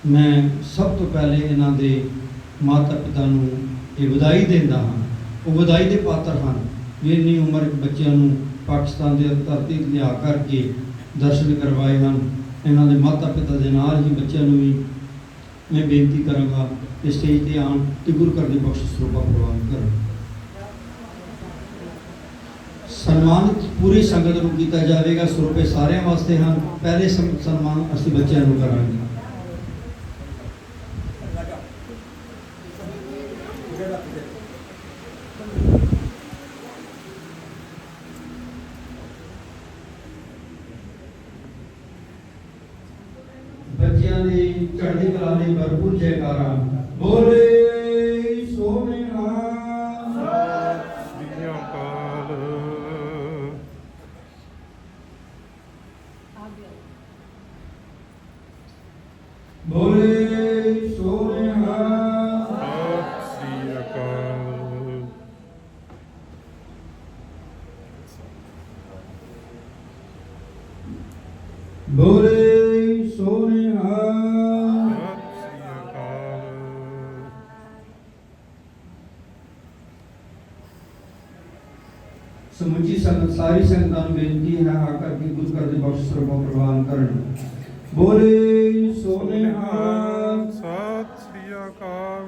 ਮੈਂ ਸਭ ਤੋਂ ਪਹਿਲੇ ਇਹਨਾਂ ਦੇ ਮਾਤਾ ਪਿਤਾ ਨੂੰ ਇਹ ਵਧਾਈ ਦਿੰਦਾ ਹਾਂ। ਉਹ ਵਧਾਈ ਦੇ ਪਾਤਰ ਹਨ। ਵੀ ਇੰਨੀ ਉਮਰ ਬੱਚਿਆਂ ਨੂੰ ਪਾਕਿਸਤਾਨ ਦੇ ਧਰਤੀ ਤੇ ਲਿਆ ਕਰਕੇ ਦਰਸ਼ਨ ਕਰਵਾਏ ਹਨ। ਇਹਨਾਂ ਦੇ ਮਾਤਾ ਪਿਤਾ ਦੇ ਨਾਲ ਹੀ ਬੱਚਿਆਂ ਨੂੰ ਵੀ ਮੈਂ ਬੇਨਤੀ ਕਰਾਂਗਾ ਕਿ ਸਟੇਜ ਤੇ ਆਉਣ ਤੇ ਗੁਰੂ ਘਰ ਦੀ ਬਖਸ਼ਿਸ਼ ਸਰੂਪਾ ਪ੍ਰਵਾਨ ਕਰਨ। ਸਨਮਾਨਿਤ ਪੂਰੀ ਸੰਗਤ ਨੂੰ ਕੀਤਾ ਜਾਵੇਗਾ। ਸਰੂਪੇ ਸਾਰਿਆਂ ਵਾਸਤੇ ਹਨ। ਪਹਿਲੇ ਸਨ- ਸਨਮਾਨ ਅਸੀਂ ਬੱਚਿਆਂ ਨੂੰ ਕਰਾਂਗੇ ਬੱਚਿਆਂ ਦੀ ਚੜ੍ਹਦੀ ਕਲਾ ਲਈ ਭਰਪੂਰ ਜੈਕਾਰਾ। ਬੋਲੇ ਬਖਸ਼ ਸਰਬੋ ਪ੍ਰਵਾਨ ਕਰਨ ਬੋਲੇ ਸੋਨਿਹਾਰ ਸਤਿ ਸ੍ਰੀ ਅਕਾਲ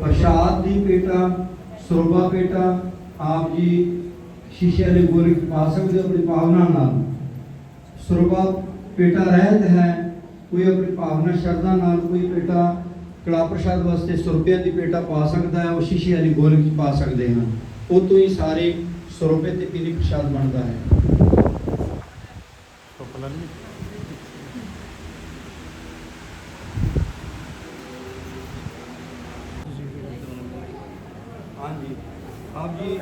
ਪ੍ਰਸ਼ਾਦ ਦੀ ਪੇਟਾ ਸਰਬਾ ਪੇਟਾ ਆਪ ਜੀ ਸ਼ੀਸ਼ੇ ਵਾਲੇ ਗੋਲੇ ਪਾ ਸਕਦੇ ਆਪਣੀ ਭਾਵਨਾ ਨਾਲ ਸਰਬਾ ਪੇਟਾ ਰਹਿਤ ਹੈ, ਕੋਈ ਆਪਣੀ ਭਾਵਨਾ ਸ਼ਰਧਾ ਨਾਲ, ਕੋਈ ਪੇਟਾ ਕੜਾ ਪ੍ਰਸ਼ਾਦ ਵਾਸਤੇ 100 ਰੁਪਏ ਦੀ ਪੇਟਾ ਪਾ ਸਕਦਾ ਹੈ, ਉਹ ਸ਼ੀਸ਼ੇ ਵਾਲੀ ਗੋਲਕ ਵਿੱਚ ਪਾ ਸਕਦੇ ਹਾਂ ਉਹ ਤੋਂ ਹੀ ਸਾਰੇ 100 ਰੁਪਏ ਤੇ ਪੀਲੀ ਪ੍ਰਸ਼ਾਦ ਬਣਦਾ ਹੈ। ਹਾਂਜੀ। ਆਪ ਜੀ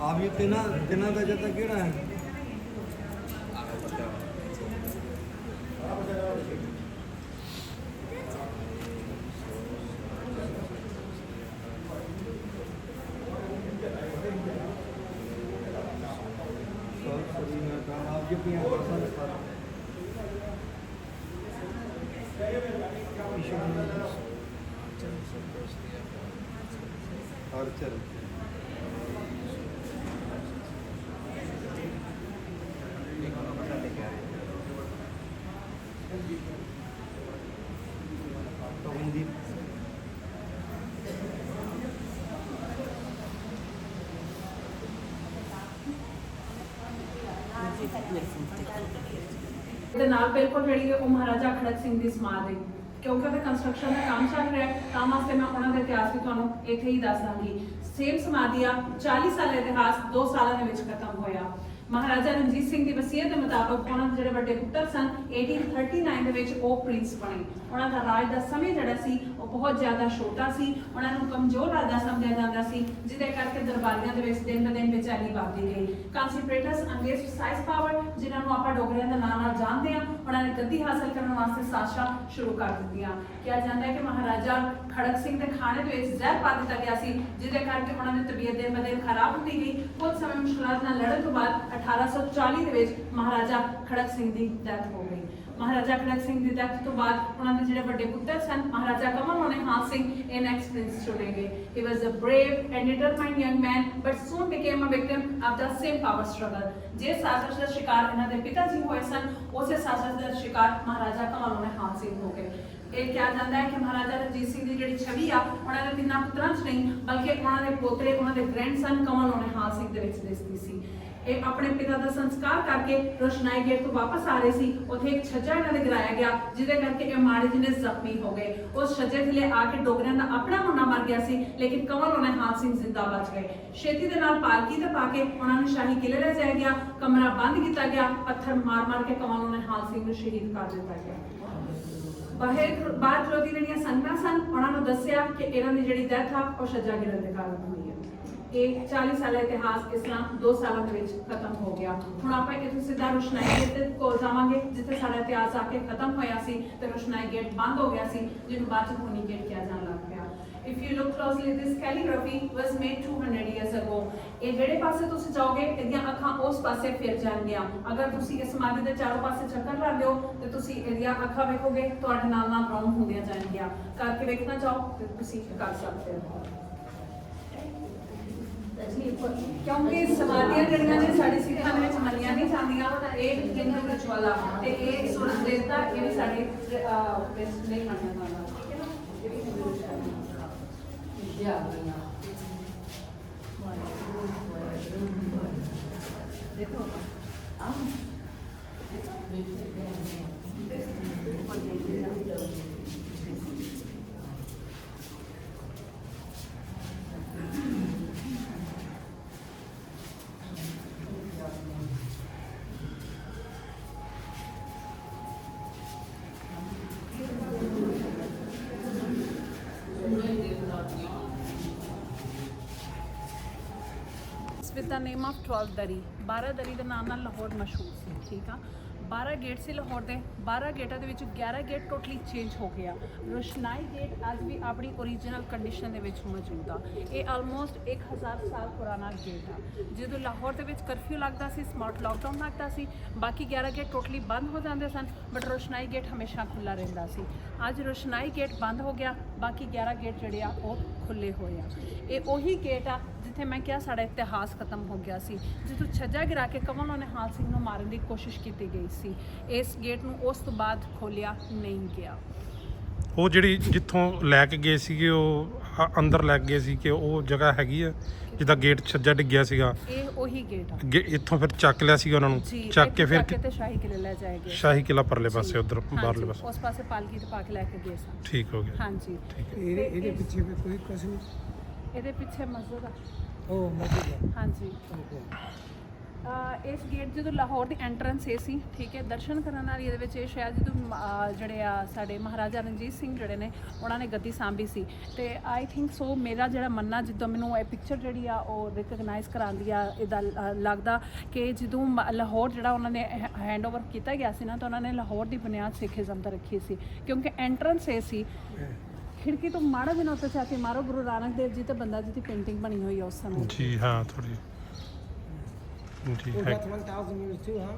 ਆਪ ਜੀ ਤਿੰਨਾਂ ਤਿੰਨਾਂ ਦਾ ਜੱਤਾ ਕਿਹੜਾ ਹੈ? ਦੇ ਨਾਲ ਬਿਲਕੁਲ ਜਿਹੜੀ ਉਹ ਮਹਾਰਾਜਾ ਖੜਕ ਸਿੰਘ ਦੀ ਸਮਾਧ ਹੈ। ਕਿਉਂਕਿ ਉਹਦੇ ਕੰਸਟਰਕਸ਼ਨ ਦਾ ਕੰਮ ਚੱਲ ਰਿਹਾ ਹੈ, ਤਾਂ ਵਾਸਤੇ ਮੈਂ ਉਹਨਾਂ ਦੇ ਇਤਿਹਾਸ ਵੀ ਤੁਹਾਨੂੰ ਇੱਥੇ ਹੀ ਦੱਸ ਦਾਂਗੀ। ਸੇਮ ਸਮਾਧੀ ਆ 40 ਸਾਲ ਇਤਿਹਾਸ 2 ਸਾਲਾਂ ਦੇ ਵਿੱਚ ਖਤਮ ਹੋਇਆ। ਮਹਾਰਾਜਾ ਰਣਜੀਤ ਸਿੰਘ ਦੀ ਵਸੀਅਤ ਦੇ ਮੁਤਾਬਕ ਉਹਨਾਂ ਦੇ ਜਿਹੜੇ ਵੱਡੇ ਪੁੱਤਰ ਸਨ 1839 ਦੇ ਵਿੱਚ ਉਹ ਪ੍ਰਿੰਸ ਬਣੇ। ਉਹਨਾਂ ਦਾ ਰਾਜ ਦਾ ਸਮੇਂ ਜਿਹੜਾ ਸੀ ਬਹੁਤ ਜ਼ਿਆਦਾ ਛੋਟਾ ਸੀ। ਉਹਨਾਂ ਨੂੰ ਕਮਜ਼ੋਰ ਰਾਜਾ ਸਮਝਿਆ ਜਾਂਦਾ ਸੀ, ਜਿਹਦੇ ਕਰਕੇ ਦਰਬਾਰੀਆਂ ਦੇ ਵਿੱਚ ਦਿਨ ਬ ਦਿਨ ਬੇਚੈਨੀ ਵੱਧਦੀ ਗਈ। ਕਾਂਸੀਪ੍ਰੇਟਸ ਅੰਗਰੇਜ਼ ਸਾਈਜ਼ ਪਾਵਰ ਜਿਨ੍ਹਾਂ ਨੂੰ ਆਪਾਂ ਡੋਗਰਿਆਂ ਦਾ ਨਾਂ ਨਾਲ ਜਾਣਦੇ ਹਾਂ, ਉਹਨਾਂ ਨੇ ਗੱਦੀ ਹਾਸਲ ਕਰਨ ਵਾਸਤੇ ਸਾਜ਼ਿਸ਼ਾਂ ਸ਼ੁਰੂ ਕਰ ਦਿੱਤੀਆਂ। ਕਿਹਾ ਜਾਂਦਾ ਹੈ ਕਿ ਮਹਾਰਾਜਾ ਖੜਕ ਸਿੰਘ ਦੇ ਖਾਣੇ ਦੇ ਵਿੱਚ ਜ਼ਹਿਰ ਪਾ ਦਿੱਤਾ ਗਿਆ ਸੀ, ਜਿਹਦੇ ਕਰਕੇ ਉਹਨਾਂ ਦੀ ਤਬੀਅਤ ਦਿਨ ਬ ਦਿਨ ਖਰਾਬ ਹੁੰਦੀ ਗਈ। ਕੁਝ ਸਮੇਂ ਮੁਸ਼ਕਲਾਂ ਨਾਲ ਲੜਨ ਤੋਂ ਬਾਅਦ 1840 ਦੇ ਵਿੱਚ ਮਹਾਰਾਜਾ ਖੜਕ ਸਿੰਘ ਦੀ ਡੈਥ ਮਹਾਰਾਜਾ ਖੜਕ ਸਿੰਘ ਦੀ ਡੈਥ ਤੋਂ ਬਾਅਦ ਉਹਨਾਂ ਦੇ ਜਿਹੜੇ ਵੱਡੇ ਪੁੱਤਰ ਸਨ, ਮਹਾਰਾਜਾ ਕਮਲ ਨਿਹਾਲ ਸਿੰਘ, ਇਹ ਨੈਕਸਟ ਪ੍ਰਿੰਸ ਚੁਣੇ ਗਏ। He was a brave and determined young man but soon became a victim of the same power struggle ਜੇ ਸਾਜ਼ਿਸ਼ ਦਾ ਸ਼ਿਕਾਰ ਇਹਨਾਂ ਦੇ ਪਿਤਾ ਜੀ ਹੋਏ ਸਨ, ਉਸੇ ਸਾਜ਼ਿਸ਼ ਦਾ ਸ਼ਿਕਾਰ ਮਹਾਰਾਜਾ ਕਮਲ ਨਿਹਾਲ ਸਿੰਘ ਹੋ ਗਏ। ਇਹ ਕਿਹਾ ਜਾਂਦਾ ਹੈ ਕਿ ਮਹਾਰਾਜਾ ਰਣਜੀਤ ਸਿੰਘ ਦੀ ਜਿਹੜੀ ਛਵੀ ਆ, ਉਹਨਾਂ ਦੇ ਤਿੰਨਾਂ ਪੁੱਤਰਾਂ 'ਚ ਨਹੀਂ, ਬਲਕਿ ਉਹਨਾਂ ਦੇ ਪੋਤਰੇ, ਉਹਨਾਂ ਦੇ ਗ੍ਰੈਂਡਸਨ ਕਮਲ ਨਿਹਾਲ ਸਿੰਘ ਦੇ ਵਿੱਚ ਦਿਸਦੀ ਸੀ। ਇਹ ਆਪਣੇ ਪਿਤਾ ਦਾ ਸੰਸਕਾਰ ਕਰਕੇ ਰੋਸ਼ਨਾਈ ਗੇਟ ਤੋਂ ਵਾਪਸ ਆ ਰਹੇ ਸੀ। ਉੱਥੇ ਇੱਕ ਛੱਜਾ ਇਹਨਾਂ ਦੇ ਗਿਰਾਇਆ ਗਿਆ, ਜਿਹਦੇ ਕਰਕੇ ਇਹ ਮਾੜੇ ਜਿਹੇ ਜ਼ਖਮੀ ਹੋ ਗਏ। ਉਸ ਛੱਜੇ ਥੱਲੇ ਆ ਕੇ ਡੋਗਰਿਆਂ ਦਾ ਆਪਣਾ ਮੁੰਡਾ ਮਰ ਗਿਆ ਸੀ, ਲੇਕਿਨ ਕਮਲ ਉਹਨੇ ਹਾਲ ਸਿੰਘ ਜ਼ਿੰਦਾ ਬਚ ਗਏ। ਛੇਤੀ ਦੇ ਨਾਲ ਪਾਲਕੀ ਤੇ ਪਾ ਕੇ ਉਹਨਾਂ ਨੂੰ ਸ਼ਾਹੀ ਕਿਲੇ ਲੈ ਜਾਇਆ ਗਿਆ, ਕਮਰਾ ਬੰਦ ਕੀਤਾ ਗਿਆ, ਪੱਥਰ ਮਾਰ ਮਾਰ ਕੇ ਕਮਲ ਉਹਨੇ ਹਾਲ ਸਿੰਘ ਨੂੰ ਸ਼ਹੀਦ ਕਰ ਦਿੱਤਾ ਗਿਆ। ਬਾਹਰ ਬਾਅਦ ਵਿਰੋਧੀ ਜਿਹੜੀਆਂ ਸੰਗਤਾਂ ਸਨ, ਉਹਨਾਂ ਨੂੰ ਦੱਸਿਆ ਕਿ ਇਹਨਾਂ ਦੀ ਜਿਹੜੀ ਡੈਥ ਆ, ਉਹ ਛੱਜਾ ਗਿਰਨ ਦੇ ਕਾਰਨ ਹੋਈ। ਹੈ ਇਹ 40 ਸਾਲਾ ਇਤਿਹਾਸ ਇਸਲਾਮ 2 ਸਾਲਾਂ ਦੇ ਵਿੱਚ ਖਤਮ ਹੋ ਗਿਆ। ਹੁਣ ਆਪਾਂ ਇੱਥੋਂ ਸਿੱਧਾ ਰੋਸ਼ਨਾਈ ਗੇਟ ਤੇ ਕੋਲ ਜਾਵਾਂਗੇ ਜਿੱਥੇ ਸਾਡਾ ਇਤਿਹਾਸ ਆ ਕੇ ਖਤਮ ਹੋਇਆ ਸੀ ਤੇ ਰੋਸ਼ਨਾਈ ਗੇਟ ਬੰਦ ਹੋ ਗਿਆ ਸੀ ਜਿਹਨੂੰ ਬਾਅਦ ਚ ਹੋਣੀ ਗੇਟ ਕਿਹਾ ਜਾਣ ਲੱਗ ਪਿਆ। If you look closely, this calligraphy was made 200 years ago. ਇਹ ਜਿਹੜੇ ਪਾਸੇ ਤੁਸੀਂ ਜਾਓਗੇ ਇਹਦੀਆਂ ਅੱਖਾਂ ਉਸ ਪਾਸੇ ਫਿਰ ਜਾਣਗੀਆਂ। ਅਗਰ ਤੁਸੀਂ ਇਸ ਸਮਾਧੀ ਦੇ ਚਾਰੋਂ ਪਾਸੇ ਚੱਕਰ ਲਾਉਂਦੇ ਹੋ ਤੇ ਤੁਸੀਂ ਇਹਦੀਆਂ ਅੱਖਾਂ ਵੇਖੋਗੇ ਤੁਹਾਡੇ ਨਾਲ ਨਾਲ ਬਰਾਊਨ ਹੁੰਦੀਆਂ ਜਾਣਗੀਆਂ। ਕਰਕੇ ਵੇਖਣਾ ਚਾਹੋ ਤੇ ਤੁਸੀਂ ਕਰ ਸਕਦੇ ਹੋ। ਕਿਉਂਕਿ ਸਮਾਧੀਆਂ ਜਿਹੜੀਆਂ ਨੇ ਸਾਡੇ ਸਿੱਖਾਂ ਦੇ ਵਿੱਚ ਮੰਨੀਆਂ ਨਹੀਂ ਜਾਂਦੀਆਂ, ਇਹ ਹਿੰਦੂ ਰਿਚੁਅਲ ਆ ਤੇ ਇਹ ਸੂਰਜ ਦੇਵਤਾ ਇਹ ਵੀ ਸਾਡੇ ਵਿੱਚ ਨਹੀਂ ਮੰਨਿਆ ਜਾਂਦਾ ਠੀਕ ਹੈ ਨਾ ਇਹ ਵੀ ਹਿੰਦੂ ਦਾ ਨੇਮ ਆਫ 12 ਦਰੀ 12 ਦਰੀ ਦੇ ਨਾਮ ਨਾਲ ਲਾਹੌਰ ਮਸ਼ਹੂਰ ਸੀ, ਠੀਕ ਆ? 12 ਗੇਟ ਸੀ ਲਾਹੌਰ ਦੇ। 12 ਗੇਟਾਂ ਦੇ ਵਿੱਚ 11 ਗੇਟ ਟੋਟਲੀ ਚੇਂਜ ਹੋ ਗਿਆ ਰੋਸ਼ਨਾਈ ਗੇਟ ਅੱਜ ਵੀ ਆਪਣੀ ਓਰੀਜਨਲ ਕੰਡੀਸ਼ਨ ਦੇ ਵਿੱਚ ਮੌਜੂਦ ਆ ਇਹ ਆਲਮੋਸਟ 1000 ਸਾਲ ਪੁਰਾਣਾ ਗੇਟ ਆ। ਜਦੋਂ ਲਾਹੌਰ ਦੇ ਵਿੱਚ ਕਰਫਿਊ ਲੱਗਦਾ ਸੀ ਸਮਾਰਟ ਲਾਕਡਾਊਨ ਲੱਗਦਾ ਸੀ, ਬਾਕੀ 11 ਗੇਟ ਟੋਟਲੀ ਬੰਦ ਹੋ ਜਾਂਦੇ ਸਨ ਬਟ ਰੋਸ਼ਨਾਈ ਗੇਟ ਹਮੇਸ਼ਾ ਖੁੱਲਾ ਰਹਿੰਦਾ ਸੀ। ਅੱਜ ਰੋਸ਼ਨਾਈ ਗੇਟ ਬੰਦ ਹੋ ਗਿਆ, ਬਾਕੀ 11 ਗੇਟ ਜਿਹੜੇ ਆ ਉਹ ਖੁੱਲੇ ਹੋਏ ਆ। ਇਹ ਉਹੀ ਗੇਟ ਆ ਜਿੱਥੇ ਮੈਂ ਕਿਹਾ ਸਾਡਾ ਇਤਿਹਾਸ ਖਤਮ ਹੋ ਗਿਆ ਸੀ ਜਿੱਥੋਂ ਛੱਜਾ ਗਿਰਾ ਕੇ ਕਮਲ ਨਿਹਾਲ ਸਿੰਘ ਨੂੰ ਮਾਰਨ ਦੀ ਕੋਸ਼ਿਸ਼ ਕੀਤੀ ਗਈ ਸੀ ਇਸ ਗੇਟ ਨੂੰ ਉਸ ਤੋਂ ਬਾਅਦ ਖੋਲਿਆ ਨਹੀਂ ਗਿਆ। ਉਹ ਜਿਹੜੀ ਜਿੱਥੋਂ ਲੈ ਕੇ ਗਏ ਸੀਗੇ ਉਹ ਅ- ਅੰਦਰ ਲੈ ਕੇ ਗਏ ਸੀ ਕਿ ਉਹ ਜਗ੍ਹਾ ਹੈਗੀ ਆ ਜਿਹਦਾ ਗੇਟ ਛੱਜਾ ਡਿੱਗਿਆ ਸੀਗਾ। ਇਹ ਉਹੀ ਗੇਟ ਆ। ਇੱਥੋਂ ਫਿਰ ਚੱਕ ਲਿਆ ਸੀਗਾ ਉਹਨਾਂ ਨੂੰ ਚੱਕ ਕੇ ਫਿਰ ਕੇ ਤੇ ਸ਼ਾਹੀ ਕਿਲੇ ਲੈ ਜਾਏਗੇ ਸ਼ਾਹੀ ਕਿਲਾ ਪਰਲੇ ਪਾਸੇ ਉਧਰ ਬਾਹਰਲੇ ਪਾਸੇ। ਉਸ ਪਾਸੇ ਪਾਲਕੀ ਤੇ ਪਾ ਕੇ ਲੈ ਕੇ ਗਏ ਸਨ। ਠੀਕ ਹੋ ਗਿਆ। ਹਾਂਜੀ। ਇਹਦੇ ਇਹਦੇ ਪਿੱਛੇ ਵੀ ਕੋਈ ਕਸਮ ਇਹਦੇ ਪਿੱਛੇ ਮਸਜਿਦ ਆ। ਉਹ ਹਾਂਜੀ। ਅਹ ਇਸ ਗੇਟ ਜਦੋਂ ਲਾਹੌਰ ਦੀ ਐਂਟਰੈਂਸ ਇਹ ਸੀ ਠੀਕ ਹੈ ਦਰਸ਼ਨ ਕਰਨ ਵਾਲੀ ਇਹਦੇ ਵਿੱਚ ਇਹ ਸ਼ਾਇਦ ਜਦੋਂ ਮ- ਅਹ ਜਿਹੜੇ ਆ ਸਾਡੇ ਮਹਾਰਾਜਾ ਰਣਜੀਤ ਸਿੰਘ ਜਿਹੜੇ ਨੇ ਉਹਨਾਂ ਨੇ ਗੱਦੀ ਸਾਂਭੀ ਸੀ। ਤੇ ਆਈ ਥਿੰਕ ਸੋ ਮੇਰਾ ਜਿਹੜਾ ਮੰਨਣਾ ਜਦੋਂ ਮੈਨੂੰ ਇਹ ਪਿਕਚਰ ਜਿਹੜੀ ਆ ਉਹ ਰਿਕਗਨਾਈਜ਼ ਕਰਾਉਂਦੀ ਆ ਇਹਦਾ ਲ- ਲੱਗਦਾ ਕਿ ਜਦੋਂ ਮ- ਲਾਹੌਰ ਜਿਹੜਾ ਉਹਨਾਂ ਨੇ ਹੈਂਡਓਵਰ ਕੀਤਾ ਗਿਆ ਸੀ ਨਾ ਤਾਂ ਉਹਨਾਂ ਨੇ ਲਾਹੌਰ ਦੀ ਬੁਨਿਆਦ ਸਿੱਖੀਜ਼ਮ ਤੇ ਰੱਖੀ ਸੀ। ਕਿਉਂਕਿ ਐਂਟਰੈਂਸ ਇਹ ਸੀ। ਖਿੜਕੀ ਤੋਂ ਮਾੜਾ ਜਿਹਾ ਉੱਤੇ ਜਾ ਕੇ ਮਾਰੋ ਗੁਰੂ ਨਾਨਕ ਦੇਵ ਜੀ ਤੇ ਬੰਦਾ ਜੀ ਦੀ ਪੇਂਟਿੰਗ ਬਣੀ ਹੋਈ ਆ ਉਸ ਸਮੇਂ। ਦੀ। ਜੀ ਹਾਂ ਥੋੜੀ ਜੀ ਹੈ 1000 years too huh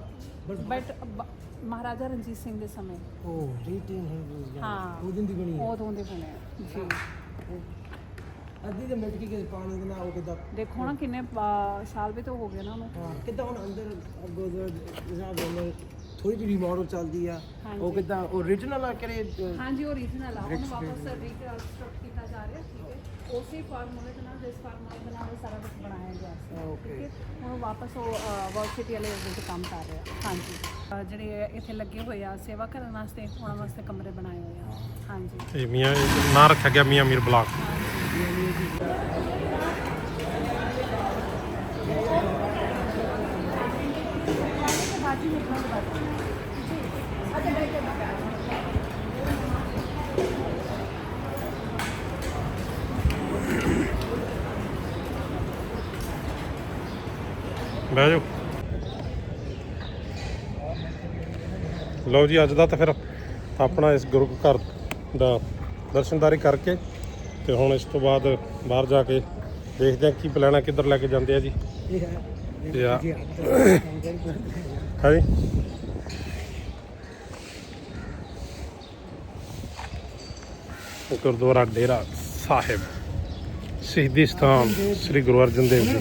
but Maharaja Ranjit Singh ਦੇ ਸਮੇਂ। 1800 ਹਾਂ ਉਹ ਦਿਨ ਦੀ ਬਣੀ ਹੈ। ਉਦੋਂ ਦੇ ਬਣੇ ਆ। ਜੀ। ਅੱਧੀ ਦੇ ਮਿੰਟ ਕੀ ਪਾਣੀ ਦੇ ਨਾਲ ਉਹ ਕਿਦਾਂ ਦੇਖੋ ਨਾ ਕਿੰਨੇ ਸਾਲ ਵੀ ਤਾਂ ਹੋ ਗਏ ਨਾ ਉਹਨੂੰ। ਕਿਦਾਂ ਹੁਣ ਅੰਦਰ ਅੱਗੋਂ ਜਿਹੜਾ ਦੇ ਥੋੜੀ ਜਿਹੀ ਰਿਮੋਡਲ ਚੱਲਦੀ ਆ। ਉਹ ਕਿਦਾਂ ਓਰੀਜਨਲ ਆ ਕਰੇ ਹਾਂਜੀ ਓਰੀਜਨਲ ਆ। ਉਹਨੂੰ ਵਾਪਸ ਰੀਕਨਸਟਰਕਟ ਕੀਤਾ ਜਾ ਰਿਹਾ ਠੀਕ ਹੈ। ਉਸੇ ਫਾਰਮੂਲੇ ਦੇ ਨਾਲ ਜਿਸ ਫਾਰਮੂਲੇ ਦੇ ਨਾਲ ਸਾਰਾ ਕੁਝ ਬਣਾਇਆ ਗਿਆ ਸੀ ਹੈ। ਹੁਣ ਵਾਪਸ ਉਹ ਵਰਕ ਸਿਟੀ ਵਾਲੇ ਉਹਦੇ ਤੇ ਕੰਮ ਕਰ ਰਿਹਾ। ਹਾਂਜੀ। ਜਿਹੜੇ ਇੱਥੇ ਲੱਗੇ ਹੋਏ ਆ ਸੇਵਾ ਕਰਨ ਵਾਸਤੇ ਉਹਨਾਂ ਵਾਸਤੇ ਕਮਰੇ ਬਣਾਏ ਹੋਏ ਆ। ਹਾਂਜੀ। ਇਹ ਮੀਆਂ ਨਾਂ ਰੱਖਿਆ ਗਿਆ ਮੀਆਂ ਮੀਰ ਬਲਾਕ। ਬਹਿ ਜਾਓ। ਲਓ ਜੀ ਅੱਜ ਦਾ ਤਾਂ ਫਿਰ ਆਪਣਾ ਇਸ ਗੁਰੂ ਘਰ ਦਾ ਦਰਸ਼ਨਦਾਰੀ ਕਰਕੇ ਤੇ ਹੁਣ ਇਸ ਤੋਂ ਬਾਅਦ ਬਾਹਰ ਜਾ ਕੇ ਦੇਖਦੇ ਹਾਂ ਕੀ ਪਲਾਨ ਕਿੱਧਰ ਲੈ ਕੇ ਜਾਂਦੇ ਆ ਜੀ। ਇਹ ਹੈ। ਤੇ ਗੁਰਦੁਆਰਾ ਡੇਰਾ ਸਾਹਿਬ ਸ਼ਹੀਦੀ ਸਥਾਨ ਸ੍ਰੀ ਗੁਰੂ ਅਰਜਨ ਦੇਵ ਜੀ।